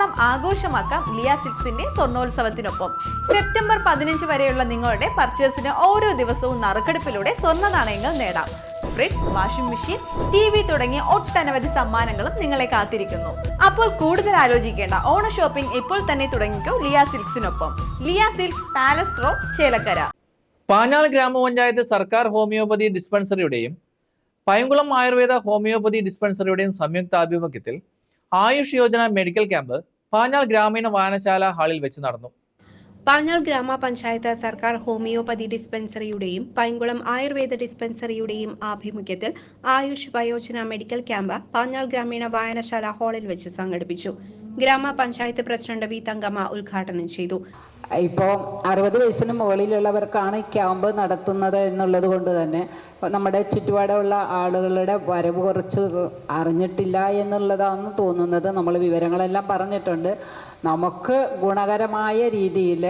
ഓണം ആഘോഷമാക്കാം ലിയ സിക്സിന്റെ സ്വർണോത്സവത്തിനൊപ്പം സെപ്റ്റംബർ പതിനഞ്ച് വരെയുള്ള നിങ്ങളുടെ പർച്ചേസിന് ഓരോ ദിവസവും നറുക്കെടുപ്പിലൂടെ സ്വർണ നാണയങ്ങൾ നേടാം. Fridge washing machine T V തുടങ്ങിയ ഒട്ടനവധി സമ്മാനങ്ങളും നിങ്ങളെ കാത്തിരിക്കുന്നു. അപ്പോൾ കൂടുതൽ ആലോചിക്കേണ്ട ഓണ ഷോപ്പിംഗ് ഇപ്പോൾ തന്നെ തുടങ്ങിക്കോ ലിയ സിൽക്സിനൊപ്പം. ലിയ സിൽക്സ് പാലസ് റോ ചേലക്കര. പാഞ്ഞാൾ ഗ്രാമപഞ്ചായത്ത് സർക്കാർ ഹോമിയോപ്പതി ഡിസ്പെൻസറിയുടെയും പയങ്കുളം ആയുർവേദ ഹോമിയോപ്പതി ഡിസ്പെൻസറിയുടെയും സംയുക്താഭിമുഖ്യത്തിൽ ആയുഷ് യോജന മെഡിക്കൽ ക്യാമ്പ് പാഞ്ഞാൾ ഗ്രാമീണ വായനശാല ഹാളിൽ വെച്ച് നടന്നു. പാഞ്ഞാൾ ഗ്രാമപഞ്ചായത്ത് സർക്കാർ ഹോമിയോപ്പതി ഡിസ്പെൻസറിയുടെയും പൈങ്കുളം ആയുർവേദ ഡിസ്പെൻസറിയുടെയും ആഭിമുഖ്യത്തിൽ ആയുഷ് വയോജന മെഡിക്കൽ ക്യാമ്പ് പാഞ്ഞാൾ ഗ്രാമീണ വായനശാല ഹാളിൽ വെച്ച് സംഘടിപ്പിച്ചു. ഗ്രാമപഞ്ചായത്ത് പ്രസിഡന്റ് വി തങ്കമ്മ ഉദ്ഘാടനം ചെയ്തു. ഇപ്പോൾ അറുപത് വയസ്സിന് മുകളിലുള്ളവർക്കാണ് ക്യാമ്പ് നടത്തുന്നത് എന്നുള്ളത് കൊണ്ട് തന്നെ നമ്മുടെ ചുറ്റുപാടുള്ള ആളുകളുടെ വരവ് കുറച്ച് അറിഞ്ഞിട്ടില്ല എന്നുള്ളതാണ് തോന്നുന്നത് നമ്മൾ വിവരങ്ങളെല്ലാം പറഞ്ഞിട്ടുണ്ട്. നമുക്ക് ഗുണകരമായ രീതിയിൽ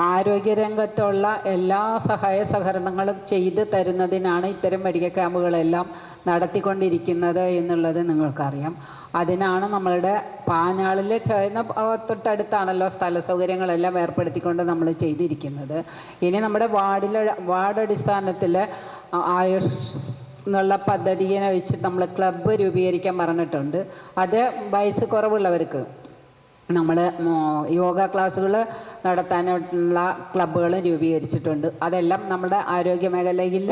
ആരോഗ്യരംഗത്തുള്ള എല്ലാ സഹായ സഹകരണങ്ങളും ചെയ്തു തരുന്നതിനാണ് ഇത്തരം മെഡിക്കൽ ക്യാമ്പുകളെല്ലാം നടത്തിക്കൊണ്ടിരിക്കുന്നത് എന്നുള്ളത് നിങ്ങൾക്കറിയാം. അതിനാണ് നമ്മളുടെ പാനാളിൽ ചേർന്ന തൊട്ടടുത്താണല്ലോ സ്ഥല സൗകര്യങ്ങളെല്ലാം ഏർപ്പെടുത്തിക്കൊണ്ട് നമ്മൾ ചെയ്തിരിക്കുന്നത്. ഇനി നമ്മുടെ വാർഡിലെ വാർഡ് അടിസ്ഥാനത്തിൽ ആയുഷ് എന്നുള്ള പദ്ധതിയെ വെച്ച് നമ്മൾ ക്ലബ്ബ് രൂപീകരിക്കാൻ പറഞ്ഞിട്ടുണ്ട്. അത് വയസ്സ് കുറവുള്ളവർക്ക് നമ്മൾ യോഗ ക്ലാസ്സുകൾ നടത്താനുള്ള ക്ലബ്ബുകൾ രൂപീകരിച്ചിട്ടുണ്ട്. അതെല്ലാം നമ്മുടെ ആരോഗ്യ മേഖലയിൽ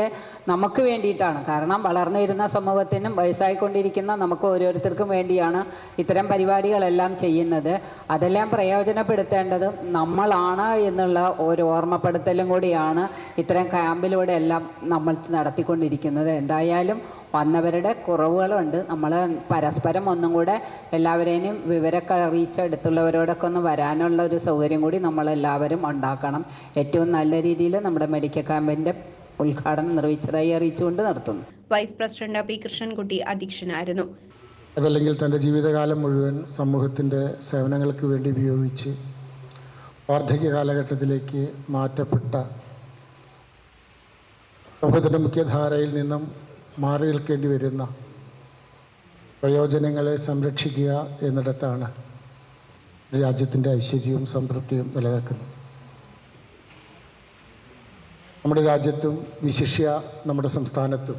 നമുക്ക് വേണ്ടിയിട്ടാണ്. കാരണം വളർന്നു വരുന്ന സമൂഹത്തിനും വയസ്സായിക്കൊണ്ടിരിക്കുന്ന നമുക്ക് ഓരോരുത്തർക്കും വേണ്ടിയാണ് ഇത്തരം പരിപാടികളെല്ലാം ചെയ്യുന്നത്. അതെല്ലാം പ്രയോജനപ്പെടുത്തേണ്ടത് നമ്മളാണ് എന്നുള്ള ഒരു ഓർമ്മപ്പെടുത്തലും കൂടിയാണ് ഇത്തരം ക്യാമ്പിലൂടെ എല്ലാം നമ്മൾ നടത്തിക്കൊണ്ടിരിക്കുന്നത്. എന്തായാലും വന്നവരുടെ കുറവുകളുണ്ട്. നമ്മൾ പരസ്പരം ഒന്നും കൂടെ എല്ലാവരെയും വിവരമൊക്കെ അറിയിച്ച് അടുത്തുള്ളവരോടൊക്കെ ഒന്ന് വരാനുള്ള ഒരു സൗകര്യം കൂടി നമ്മൾ എല്ലാവരും ഉണ്ടാക്കണം. ഏറ്റവും നല്ല രീതിയിൽ നമ്മുടെ മെഡിക്കൽ ക്യാമ്പിന്റെ ഉദ്ഘാടനം നിർവഹിച്ചതായി അറിയിച്ചുകൊണ്ട് നിർത്തുന്നു. വൈസ് പ്രസിഡന്റ് പി കൃഷ്ണൻകുട്ടി അധ്യക്ഷനായിരുന്നു. അതല്ലെങ്കിൽ തന്റെ ജീവിതകാലം മുഴുവൻ സമൂഹത്തിന്റെ സേവനങ്ങൾക്ക് വേണ്ടി ഉപയോഗിച്ച് വാർദ്ധക്യ കാലഘട്ടത്തിലേക്ക് മാറ്റപ്പെട്ട സമൂഹത്തിന്റെ മുഖ്യധാരയിൽ നിന്നും മാറി നിൽക്കേണ്ടി വരുന്ന പ്രയോജനങ്ങളെ സംരക്ഷിക്കുക എന്നിടത്താണ് രാജ്യത്തിന്റെ ഐശ്വര്യവും സംതൃപ്തിയും നിലനിൽക്കുന്നത്. നമ്മുടെ രാജ്യത്തും വിശിഷ്യ നമ്മുടെ സംസ്ഥാനത്തും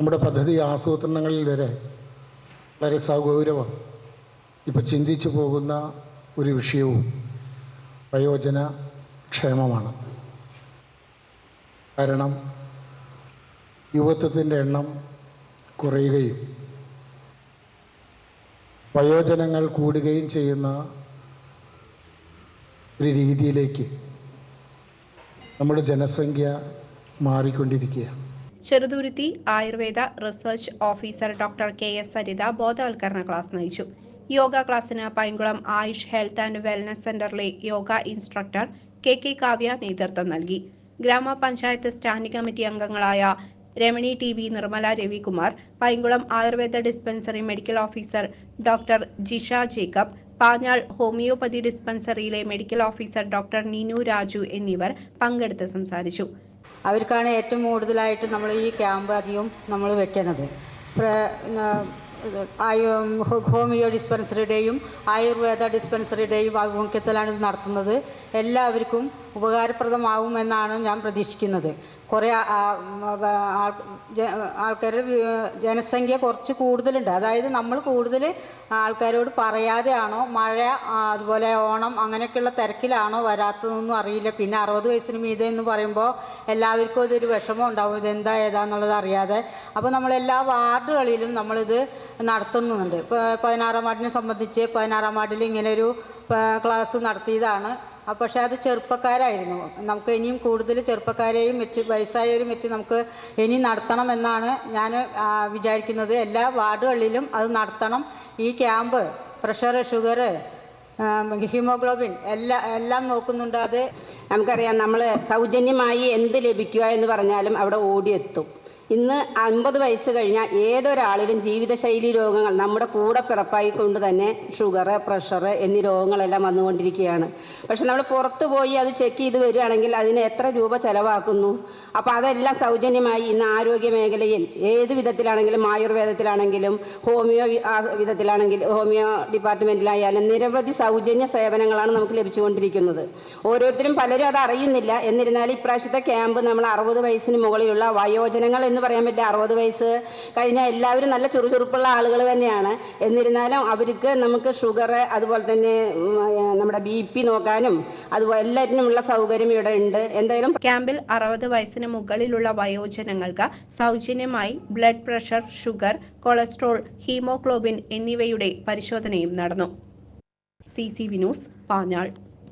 നമ്മുടെ പദ്ധതി ആസൂത്രണങ്ങളിൽ വരെ വളരെ സഗൗരവം ഇപ്പോൾ ചിന്തിച്ചു പോകുന്ന ഒരു വിഷയവും വയോജന ക്ഷേമമാണ് കാരണം യുവത്വത്തിന്റെ എണ്ണം കുറയുകയും വയോജനങ്ങൾ കൂടുകയും ചെയ്യുന്ന ഒരു രീതിയിലേക്ക് നമ്മുടെ ജനസംഖ്യ മാറിക്കൊണ്ടിരിക്കുകയാണ്. Cheruthuruthy Ayurveda research officer doctor K S Saritha ബോധവൽക്കരണ ക്ലാസ് നയിച്ചു. യോഗ ക്ലാസ്സിന് Painkulam AYUSH health and wellness സെന്ററിലെ yoga instructor K K Kavya നേതൃത്വം നൽകി. ഗ്രാമപഞ്ചായത്ത് സ്റ്റാൻഡിംഗ് കമ്മിറ്റി അംഗങ്ങളായ Ramani T V Nirmala Ravikumar Painkulam Ayurveda dispensary medical officer doctor Jisha Jacob Panjal homoeopathy ഡിസ്പെൻസറിയിലെ medical officer doctor Neenu Raju എന്നിവർ പങ്കെടുത്ത് സംസാരിച്ചു. അവർക്കാണ് ഏറ്റവും കൂടുതലായിട്ട് നമ്മൾ ഈ ക്യാമ്പ് അധികം നമ്മൾ വെക്കുന്നത്. ഹോമിയോ ഡിസ്പെൻസറിയുടെയും ആയുർവേദ ഡിസ്പെൻസറിയുടെയും ആഭിമുഖ്യത്തിലാണ് ഇത് നടത്തുന്നത്. എല്ലാവർക്കും ഉപകാരപ്രദമാവുമെന്നാണ് ഞാൻ പ്രതീക്ഷിക്കുന്നത്. കുറേ ആൾക്കാർ ജനസംഖ്യ കുറച്ച് കൂടുതലുണ്ട്. അതായത് നമ്മൾ കൂടുതൽ ആൾക്കാരോട് പറയാതെയാണോ മഴ അതുപോലെ ഓണം അങ്ങനെയൊക്കെയുള്ള തിരക്കിലാണോ വരാത്തതെന്നൊന്നും അറിയില്ല. പിന്നെ അറുപത് വയസ്സിന് മീതെ എന്ന് പറയുമ്പോൾ എല്ലാവർക്കും ഇതൊരു വിഷമം ഉണ്ടാവും. ഇതെന്താ ഏതാന്നുള്ളത് അറിയാതെ. അപ്പോൾ നമ്മൾ എല്ലാ വാർഡുകളിലും നമ്മളിത് നടത്തുന്നുണ്ട്. ഇപ്പോൾ പതിനാറാം വാർഡിനെ സംബന്ധിച്ച് പതിനാറാം വാർഡിൽ ഇങ്ങനെ ഒരു ക്ലാസ് നടത്തിയതാണ്. പക്ഷേ അത് ചെറുപ്പക്കാരായിരുന്നു. നമുക്ക് ഇനിയും കൂടുതൽ ചെറുപ്പക്കാരെയും വെച്ച് വയസ്സായവരും വെച്ച് നമുക്ക് ഇനി നടത്തണമെന്നാണ് ഞാൻ വിചാരിക്കുന്നത്. എല്ലാ വാർഡുകളിലും അത് നടത്തണം. ഈ ക്യാമ്പ് പ്രഷർ ഷുഗർ ഹീമോഗ്ലോബിൻ എല്ലാ എല്ലാം നോക്കുന്നുണ്ട്. അത് നമുക്കറിയാം നമ്മൾ സൗജന്യമായി എന്ത് ലഭിക്കുക എന്ന് പറഞ്ഞാലും അവിടെ ഓടിയെത്തും. ഇന്ന് അൻപത് വയസ്സ് കഴിഞ്ഞാൽ ഏതൊരാളിലും ജീവിതശൈലി രോഗങ്ങൾ നമ്മുടെ കൂടെ പിറപ്പായി കൊണ്ട് തന്നെ ഷുഗർ പ്രഷർ എന്നീ രോഗങ്ങളെല്ലാം വന്നുകൊണ്ടിരിക്കുകയാണ്. പക്ഷെ നമ്മൾ പുറത്തു പോയി അത് ചെക്ക് ചെയ്ത് വരികയാണെങ്കിൽ അതിന് എത്ര രൂപ ചെലവാക്കുന്നു? അപ്പോൾ അതെല്ലാം സൗജന്യമായി ഇന്ന് ആരോഗ്യ മേഖലയിൽ ഏത് വിധത്തിലാണെങ്കിലും ആയുർവേദത്തിലാണെങ്കിലും ഹോമിയോ വിധത്തിലാണെങ്കിലും ഹോമിയോ ഡിപ്പാർട്ട്മെന്റിലായാലും നിരവധി സൗജന്യ സേവനങ്ങളാണ് നമുക്ക് ലഭിച്ചുകൊണ്ടിരിക്കുന്നത്. ഓരോരുത്തരും പലരും അത് അറിയുന്നില്ല. എന്നിരുന്നാലും ഇപ്രാവശ്യത്തെ ക്യാമ്പ് നമ്മൾ അറുപത് വയസ്സിന് മുകളിലുള്ള വയോജനങ്ങൾ എന്ന് പറയാൻ പറ്റില്ല. അറുപത് വയസ്സ് കഴിഞ്ഞാൽ എല്ലാവരും നല്ല ചുറുചുറുപ്പുള്ള ആളുകൾ തന്നെയാണ്. എന്നിരുന്നാലും അവർക്ക് നമുക്ക് ഷുഗർ അതുപോലെ തന്നെ നമ്മുടെ ബി പി നോക്കാനും അതുപോലെ എല്ലാറ്റിനുമുള്ള സൗകര്യം ഇവിടെ ഉണ്ട്. എന്തായാലും ക്യാമ്പിൽ അറുപത് വയസ്സിന് മുകളിലുള്ള വയോജനങ്ങൾക്ക് സൗജന്യമായി blood pressure sugar cholesterol haemoglobin എന്നിവയുടെ പരിശോധനയും നടന്നു. C C Vinos Panjal.